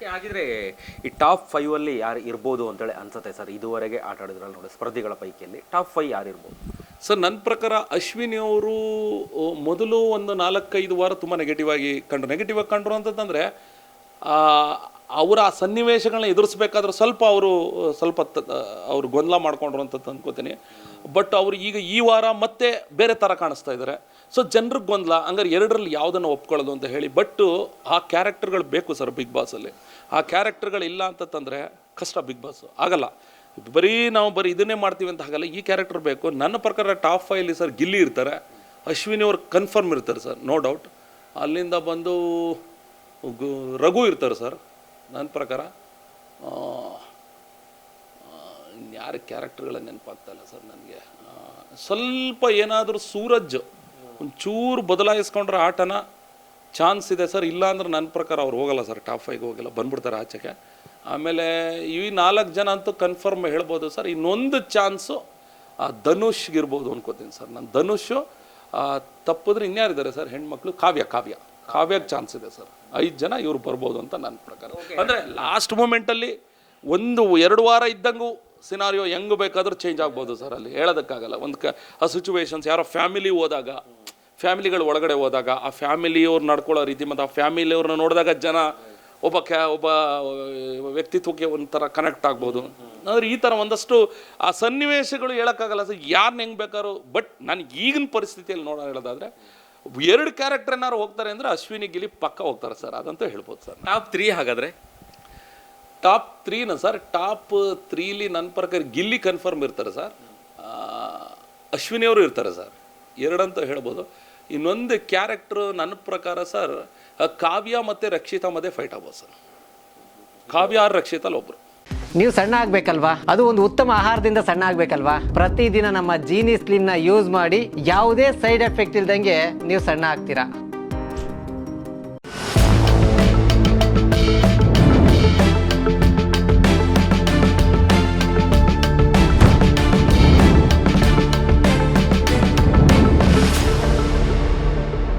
Okay, ಹಾಗಿದ್ರೆ ಈ top five ಅಲ್ಲಿ ಯಾರು ಇರ್ಬೋದು ಅಂತೇಳಿ ಅನ್ಸುತ್ತೆ ಸರ್. ಇದುವರೆಗೆ ಆಟ ಆಡಿದ್ರಲ್ಲಿ ನೋಡಿ, ಸ್ಪರ್ಧಿಗಳ ಪೈಕಿಯಲ್ಲಿ ಟಾಪ್ ಫೈವ್ ಯಾರು ಇರ್ಬೋದು? ಸರ್, ನನ್ನ ಪ್ರಕಾರ ಅಶ್ವಿನಿ ಅವರು ಮೊದಲು ಒಂದು ನಾಲ್ಕೈದು ವಾರ ತುಂಬ ನೆಗೆಟಿವ್ ಆಗಿ ಕಂಡ್ರು. ನೆಗೆಟಿವ್ ಆಗಿ ಕಂಡ್ರು ಅಂತಂದ್ರೆ ಅವರ ಆ ಸನ್ನಿವೇಶಗಳನ್ನ ಎದುರಿಸ್ಬೇಕಾದ್ರೆ ಸ್ವಲ್ಪ ಅವರು ಸ್ವಲ್ಪ ಅವರು ಗೊಂದಲ ಮಾಡ್ಕೊಂಡ್ರು ಅಂತ ಅಂದ್ಕೋತೀನಿ ಬಟ್ ಅವರು ಈಗ ಈ ವಾರ ಮತ್ತೆ ಬೇರೆ ಥರ ಕಾಣಿಸ್ತಾ ಇದ್ದಾರೆ. ಸೊ ಜನರಿಗೆ ಗೊಂದಲ ಹಂಗಾರೆ ಎರಡರಲ್ಲಿ ಯಾವುದನ್ನು ಒಪ್ಕೊಳ್ಳೋದು ಅಂತ ಹೇಳಿ, ಬಟ್ಟು ಆ ಕ್ಯಾರೆಕ್ಟರ್ಗಳು ಬೇಕು ಸರ್ ಬಿಗ್ ಬಾಸಲ್ಲಿ. ಆ ಕ್ಯಾರೆಕ್ಟರ್ಗಳು ಇಲ್ಲ ಅಂತಂದರೆ ಕಷ್ಟ ಬಿಗ್ ಬಾಸ್. ಆಗಲ್ಲ. ಬರೀ ನಾವು ಬರೀ ಇದನ್ನೇ ಮಾಡ್ತೀವಿ ಅಂತ ಹಾಗಲ್ಲ, ಈ ಕ್ಯಾರೆಕ್ಟರ್ ಬೇಕು. ನನ್ನ ಪ್ರಕಾರ ಟಾಪ್ ಫೈಲಿ ಸರ್ ಗಿಲ್ಲಿ ಇರ್ತಾರೆ. ಅಶ್ವಿನಿ ಅವ್ರು ಕನ್ಫರ್ಮ್ ಇರ್ತಾರೆ ಸರ್, ನೋ ಡೌಟ್. ಅಲ್ಲಿಂದ ಬಂದು ರಘು ಇರ್ತಾರೆ ಸರ್, ನನ್ನ ಪ್ರಕಾರ. ಯಾರ ಕ್ಯಾರೆಕ್ಟರ್ಗಳ ನೆನಪಾಗ್ತಾ ಇಲ್ಲ ಸರ್ ನನಗೆ. ಸ್ವಲ್ಪ ಏನಾದರೂ ಸೂರಜ್ ಒಂಚೂರು ಬದಲಾಯಿಸ್ಕೊಂಡ್ರೆ ಆಟನ ಚಾನ್ಸ್ ಇದೆ ಸರ್ ಇಲ್ಲಾಂದ್ರೆ ನನ್ನ ಪ್ರಕಾರ ಅವ್ರು ಹೋಗಲ್ಲ ಸರ್ ಟಾಪ್ ಫೈವ್ಗೆ ಹೋಗಿಲ್ಲ ಬಂದ್ಬಿಡ್ತಾರೆ ಆಚೆಗೆ. ಆಮೇಲೆ ಈ ನಾಲ್ಕು ಜನ ಅಂತೂ ಕನ್ಫರ್ಮ್ ಹೇಳ್ಬೋದು ಸರ್ ಇನ್ನೊಂದು ಚಾನ್ಸು ಆ ಧನುಷ್ಗಿರ್ಬೋದು ಅನ್ಕೋತೀನಿ ಸರ್. ನಾನು ಧನುಷು ತಪ್ಪಿದ್ರೆ ಇನ್ಯಾರಿದ್ದಾರೆ ಸರ್ ಹೆಣ್ಮಕ್ಳು? ಕಾವ್ಯ ಕಾವ್ಯ. ಕಾವ್ಯಕ್ಕೆ ಚಾನ್ಸ್ ಇದೆ ಸರ್. ಐದು ಜನ ಇವ್ರು ಬರ್ಬೋದು ಅಂತ ನನ್ನ ಪ್ರಕಾರ. ಅಂದರೆ ಲಾಸ್ಟ್ ಮೂಮೆಂಟಲ್ಲಿ ಒಂದು ಎರಡು ವಾರ ಇದ್ದಂಗೂ ಸಿನಾರಿಯೋ ಹೆಂಗೆ ಬೇಕಾದರೂ ಚೇಂಜ್ ಆಗ್ಬೋದು ಸರ್ ಅಲ್ಲಿ. ಹೇಳೋದಕ್ಕಾಗಲ್ಲ. ಒಂದು ಕ ಆ ಸಿಚುವೇಶನ್ಸ್ ಯಾರೋ ಫ್ಯಾಮಿಲಿ ಹೋದಾಗ ಫ್ಯಾಮಿಲಿಗಳು ಒಳಗಡೆ ಹೋದಾಗ ಆ ಫ್ಯಾಮಿಲಿಯವ್ರು ನಡ್ಕೊಳ್ಳೋ ರೀತಿ ಮತ್ತು ಆ ಫ್ಯಾಮಿಲಿಯವ್ರನ್ನ ನೋಡಿದಾಗ ಜನ ಒಬ್ಬ ಕ್ಯಾ ಒಬ್ಬ ವ್ಯಕ್ತಿತ್ವಕ್ಕೆ ಒಂಥರ ಕನೆಕ್ಟ್ ಆಗ್ಬೋದು. ಅಂದರೆ ಈ ಥರ ಒಂದಷ್ಟು ಆ ಸನ್ನಿವೇಶಗಳು ಹೇಳೋಕ್ಕಾಗಲ್ಲ. ಸರ್ ಯಾರನ್ನ ಹೆಂಗೆ ಬೇಕಾದ್ರು ಬಟ್ ನಾನು ಈಗಿನ ಪರಿಸ್ಥಿತಿಯಲ್ಲಿ ನೋಡೋ ಹೇಳೋದಾದ್ರೆ ಎರಡು ಕ್ಯಾರೆಕ್ಟರ್ ಏನಾದ್ರು ಹೋಗ್ತಾರೆ ಅಂದರೆ ಅಶ್ವಿನಿ ಗಿಲಿ ಪಕ್ಕ ಹೋಗ್ತಾರೆ ಸರ್ ಅದಂತೂ ಹೇಳ್ಬೋದು ಸರ್. ಟಾಪ್ ತ್ರೀ ಹಾಗಾದ್ರೆ? ಟಾಪ್ ತ್ರೀನ ಸರ್ ಟಾಪ್ ತ್ರೀಲಿ ನನ್ನ ಪ್ರಕಾರ ಗಿಲ್ಲಿ ಕನ್ಫರ್ಮ್ ಇರ್ತಾರೆ ಸರ್. ಅಶ್ವಿನಿಯವರು ಅಶ್ವಿನಿ ಅವರು ಇರ್ತಾರೆ ಸರ್. ಎರಡಂತ ಹೇಳ್ಬೋದು. ಇನ್ನೊಂದು ಕ್ಯಾರೆಕ್ಟ್ರು ನನ್ನ ಪ್ರಕಾರ ಸರ್ ಕಾವ್ಯ ಮತ್ತು ರಕ್ಷಿತಾ ಮಧ್ಯೆ ಫೈಟ್ ಆಗ್ಬೋದು ಸರ್ ಕಾವ್ಯ ಆರ್ ರಕ್ಷಿತಲ್ಲಿ ಒಬ್ಬರು ನೀವು ಸಣ್ಣ ಆಗ್ಬೇಕಲ್ವಾ? ಅದು ಒಂದು ಉತ್ತಮ ಆಹಾರದಿಂದ ಸಣ್ಣ ಆಗ್ಬೇಕಲ್ವಾ? ಪ್ರತಿದಿನ ನಮ್ಮ ಜೀನಿ ನ ಯೂಸ್ ಮಾಡಿ ಯಾವುದೇ ಸೈಡ್ ಎಫೆಕ್ಟ್ ಇಲ್ದಂಗೆ ನೀವು ಸಣ್ಣ ಆಗ್ತೀರಾ?